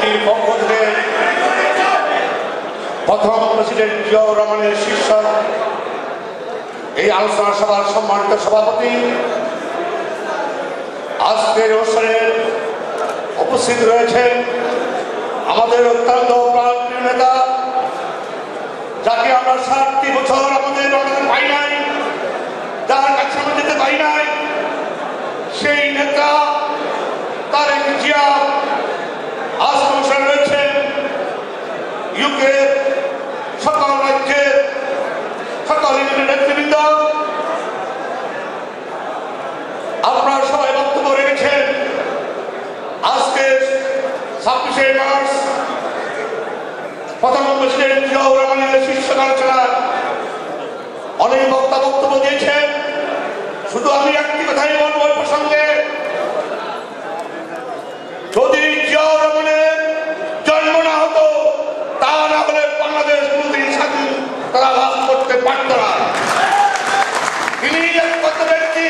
কমিটির পক্ষ থেকে প্রথম প্রেসিডেন্ট জিয়াউর রহমানের শীর্ষ এই আলোচনা সভার সম্মানিত সভাপতি। আজকের অনুষ্ঠানের উপস্থিত রয়েছেন আমাদের অত্যন্ত প্রাণপ্রিয় নেতা, যাকে আমরা ষাটটি বছর আমাদের বাংলাদেশে পাই নাই যার কাছে আমরা যেতে পাই নাই সেই নেতা তারেক জিয়া আজ অনুষ্ঠানে রয়েছেন ইউকে সকল রাজ্যের সকল সবাই বক্তব্য রেখেছেন। আজকে ছাব্বিশে মার্চ, প্রথম প্রেসিডেন্ট জিয়াউর রহমানের শীর্ষ আলোচনা অনেক বক্তা বক্তব্য দিয়েছেন। শুধু আমি একটি কথাই বলব প্রসঙ্গে যদি জিয়াউর রহমানের জন্ম না হতো তা না হলে বাংলাদেশ কোনদিন স্বাধীন তারা লাভ না তিনি একমাত্র ব্যক্তি,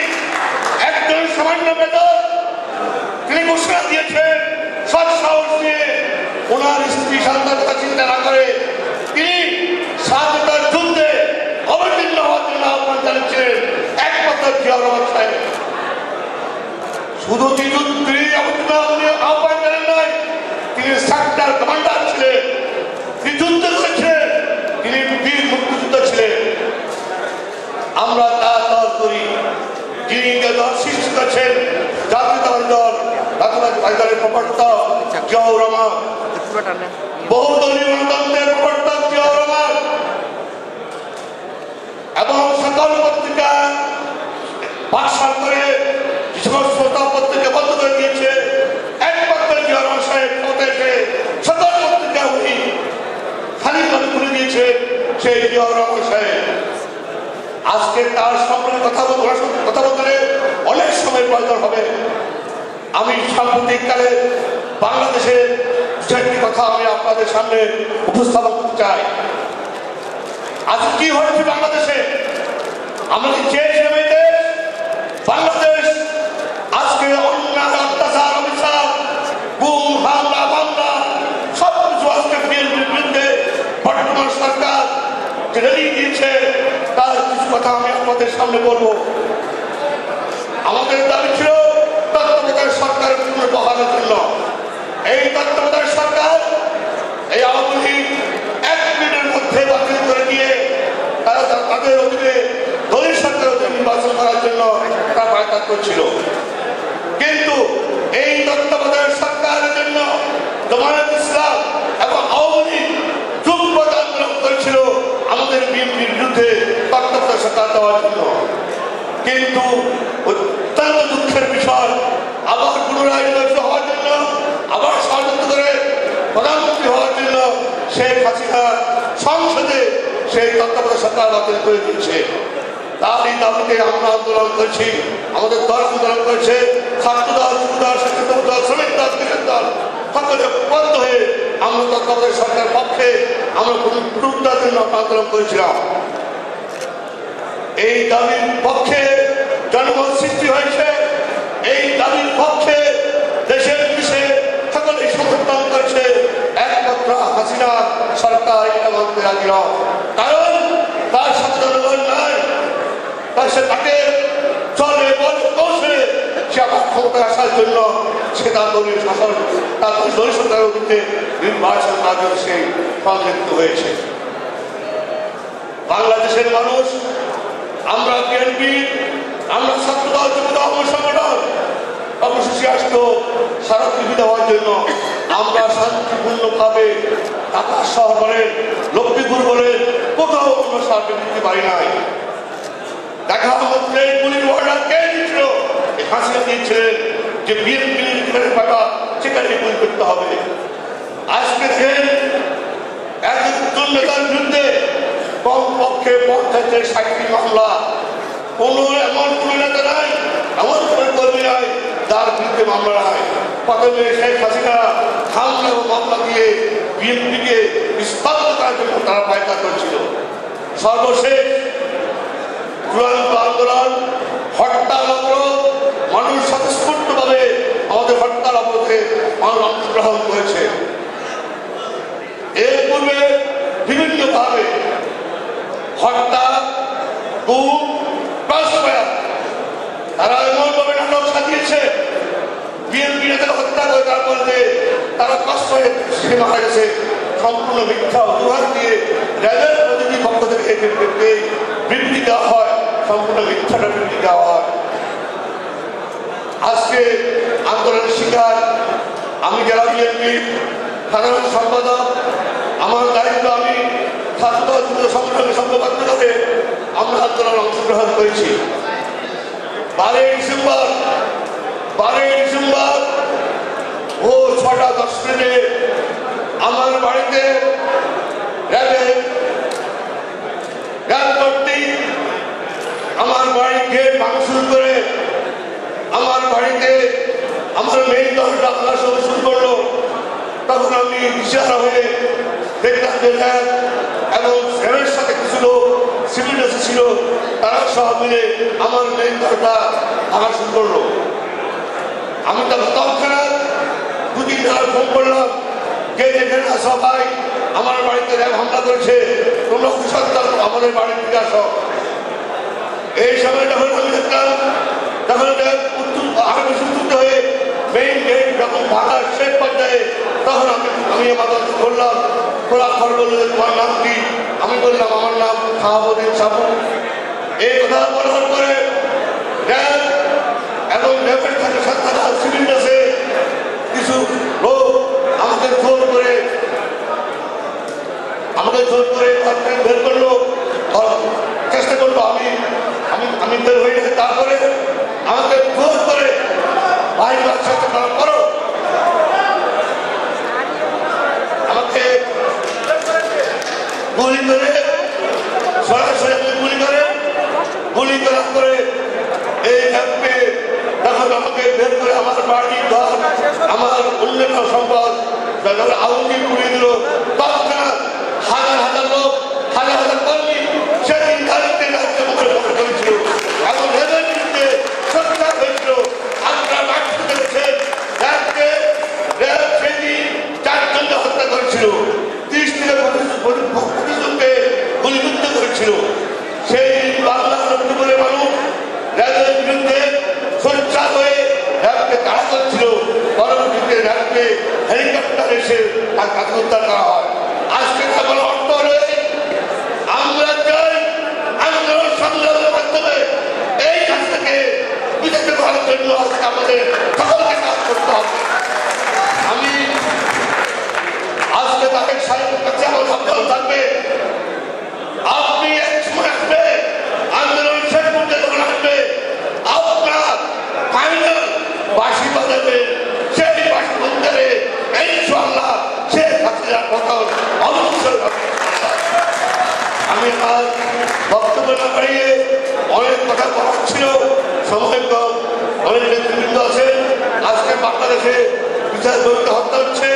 একজন সামান্য বেতন তিনি ঘোষণা দিয়েছেন, সৎ সাহস নিয়ে ওনার স্ত্রী সন্তান কথা চিন্তা না করে কমান্ডার ছিলেন। তিনি যুদ্ধ করেছিলেন তিনি বীর মুক্তিযুদ্ধ ছিলেন আমরা তা দল করি যিনি যে দল সৃষ্টি করেছেন জাতীয়তাবাদী দল প্রবর্তক জিয়াউর রহমান। বহুদলীয় গণতন্ত্রের প্রবর্তক জিয়াউর এবং সকল পত্রিকা ভাষণ করে সমস্ত পত্রিকা বন্ধ করে দিয়েছে। একমাত্র জিয়াউর রহমান সাহেব ক্ষমতা এসে সকল পত্রিকা উনি খুলে দিয়েছে সেই জিয়াউর সাহেব। আজকে তার সম্পর্কে কথা কথা বলতে অনেক সময় প্রয়োজন হবে। আমি সাম্প্রতিককালে বাংলাদেশের চারটি কথা আমি আপনাদের সামনে উপস্থাপন করতে চাই। আজ কি হয়েছে বাংলাদেশে? আমাদের এই দেশ, বাংলাদেশ, আজকে সব কিছু সরকার যে দিয়েছে, তার কিছু কথা আমি আপনাদের সামনে বলব। আমাদের দাবি ছিল সরকার পুনর্বহালের জন্য। এই তত্ত্বাবধায়ক সরকার, এই আওয়ামী এক মিনিটের মধ্যে বাতিল করে দিয়ে তারা তাদের অধীনে দলীয় সরকার নির্বাচন করার জন্য তারা পায়তাল করছিল। কিন্তু এই তত্ত্বাবধায়ক সরকারের জন্য জামায়াত ইসলাম এবং আওয়ামী লীগ যুগপথ আন্দোলন করেছিল আমাদের বিএনপির বিরুদ্ধে তত্ত্বাবধায়ক সরকার দেওয়ার জন্য। কিন্তু অত্যন্ত দুঃখের বিষয় আবার হওয়ার জন্য, আবার জন্য সংসদে করে দিচ্ছে। আমরা হয়ে আমরা সরকার পক্ষে আমরা করেছিলাম। এই দাবির পক্ষে জনমত সৃষ্টি হয়েছে এই দাবির পক্ষে দেশের বিষয়ে সকলে সমর্থন করছে একমাত্র হাসিনা সরকার এটা মানতে রাজি কারণ তার সাথে নয়, তার সে তাকে চলে, বলে কৌশলে সে আবার ক্ষমতায় আসার জন্য সে তার দলীয় শাসন, তার দলীয় সরকারের অধীনে নির্বাচন জন্য সে সংযুক্ত হয়েছে। বাংলাদেশের মানুষ, আমরা বিএনপি আমরা ছাত্রদল অঙ্গ সংগঠন। অবশেষে আসতো স্মারকলিপি দেওয়ার জন্য। আমরা শান্তিপূর্ণভাবে ঢাকা শহর বলেন লক্ষ্মীপুর বলেন কোথাও অন্য স্মারকলিপি দিতে পারি নাই। দেখা মধ্যে পুলিশ অর্ডার কে দিয়েছিল? হাসিনা দিয়েছিলেন যে বিএনপি পাবা সেখানে পুলিশ করতে হবে। আজকে দেখেন একজন নেতার বিরুদ্ধে কমপক্ষে পঞ্চাশ থেকে ষাটটি মামলা কোনো এমন কোনো নেতা নাই, এমন কোনো কর্মী নাই তার মামলা নাই প্রথমে শেখ হাসিনা খামলা মামলা দিয়ে বিএনপিকে নিষ্পাদিত জন্য তারা পায়তা সর্বশেষ চূড়ান্ত আন্দোলন মানুষ স্বতঃস্ফূর্তভাবে আমাদের হরতাল অবরোধে মানুষ অংশগ্রহণ করেছে। এর পূর্বে বিভিন্নভাবে হরতাল, গুম তারা এমনভাবে নাটক সাজিয়েছে বিএনপি নেতাকে হত্যা করে তারপরে তারা কষ্ট সে মারা গেছে, সম্পূর্ণ মিথ্যা অজুহাত দিয়ে র্যাবের প্রতিনিধি পক্ষ থেকে বিবৃতি দেওয়া হয়, সম্পূর্ণ মিথ্যাটা বিবৃতি দেওয়া হয়। আজকে আন্দোলনের শিকার আমি জেলা বিএনপি সাধারণ সম্পাদক, আমার দায়িত্ব আমি ছাত্র সংগঠনের করে আমরা আন্দোলন অংশগ্রহণ করেছি। আমার বাড়িতে র্যাবে র্যাব কর্তৃক আমার বাড়ি গেট ভাঙচুর করে আমার বাড়িতে আমার মেয়ে দলটা আপনার সঙ্গে শুরু করল। তখন আমি দিশাহারা হয়ে দেখলাম যে এবং র্যাবের সাথে কিছু লোক সিভিল ছিল, তারা সহ মিলে আমার দলটা ভাঙা শুরু করল। আমি তো তৎক্ষণাৎ দুদিন ধরে ফোন করলাম, কে যেখানে আসো ভাই? আমার বাড়িতে র্যাব আমাদের বাড়ির দিকে আসো। এই সময় যখন আমি দেখলাম, তখন হয়ে যখন ভাঙা শেষ পর্যায়ে তখন আমি আমি আমার করলাম খোলা খবর বলল তোমার নাম কি? আমি বললাম, আমার নাম শাহাবুদ্দিন সাবু। এই কথা বলার পরে র্যাব এবং র্যাবের সাথে সাথে সিভিল ড্রেসে কিছু লোক আমাকে জোর করে আমাকে জোর করে বের করল। চেষ্টা করল আমি আমি আমি বের হয়ে গেছি। তারপরে আমাকে জোর করে বাইরে চেষ্টা করার পরও আমাকে গুলি করে সরাসরি আমাকে গুলি করে গুলি করার করে এই অ্যাপে তখন আমাকে বের করে আমার বাড়ি ঘর আমার উল্লেখ্য সম্পদ যখন আউনি পুড়িয়ে দিল তৎক্ষণাৎ হাজার হাজার লোক হাজার হাজার কর্মী সেদিন গাড়িতে রাজ্যে মুখে মুখে করেছিল এবং রেলের বিরুদ্ধে সোচ্চার হয়েছিল আপনারা বাক্য করেছেন র্যাবকে র্যাব সেদিন চারজনকে হত্যা করেছিল তিরিশ থেকে পঁচিশজনকে গুলিবিদ্ধ করেছিল সেই বাংলার জীবনে মানুষ র্যাবের বিরুদ্ধে সোচ্চার হয়ে র্যাবকে তাড়া করেছিল পরবর্তীতে র্যাবকে হেলিকপ্টার এসে তার কাছে উদ্ধার করা হয় আজকে কেবল অর্থ রয়েছে আমরা চাই আন্দোলন সংগ্রামের মাধ্যমে এই কাজ থেকে বিজেপি করার জন্য আজকে আমাদের সকলকে কাজ করতে হবে আমি আজকে তাদের সাহিত্যের কাছে আমার সন্দেহ থাকবে না বাড়িয়ে অনেক কথা বলার ছিল। সময় কম অনেক নেতৃবৃন্দ আছেন আজকে বাংলাদেশে বিচার করতে হত্যা হচ্ছে,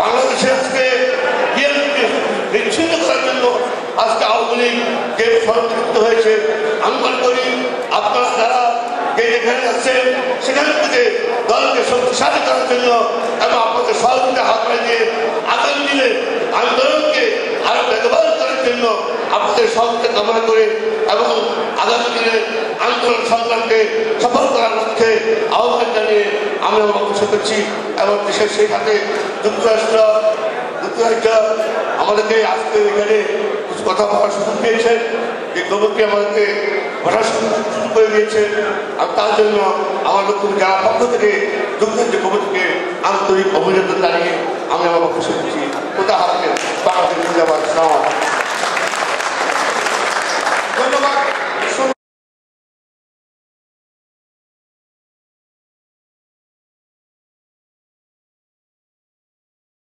বাংলাদেশে আজকে বিচ্ছিন্ন করার জন্য আজকে আওয়ামী লীগ যে হয়েছে। আমি মনে করি আপনারা যারা যেখানে আছেন, সেখান থেকে দলকে শক্তিশালী করার জন্য এবং আপনাদের সহযোগিতা হাত দিয়ে আগামী দিনে করার জন্য আপনাদের সহযোগিতা কামনা করে এবং আগামী দিনে আন্দোলন সংগ্রামকে সফল করার লক্ষ্যে আহ্বান জানিয়ে আমি আমার বক্তব্য করছি এবং দেশের সেই সাথে যুক্তরাষ্ট্র যুক্তরাষ্ট্র আমাদেরকে আজকে এখানে কিছু কথা বলার সুযোগ দিয়েছেন। যে গোবরকে আমাদেরকে বসার সুযোগ করে দিয়েছেন। আর তার জন্য আমার নতুন যারা পক্ষ থেকে যুক্তরাজ্য গোবরকে আন্তরিক অভিনন্দন জানিয়ে আমি আমার বক্তব্য করছি। কোথা হাতে বাংলাদেশ জিন্দাবাদ।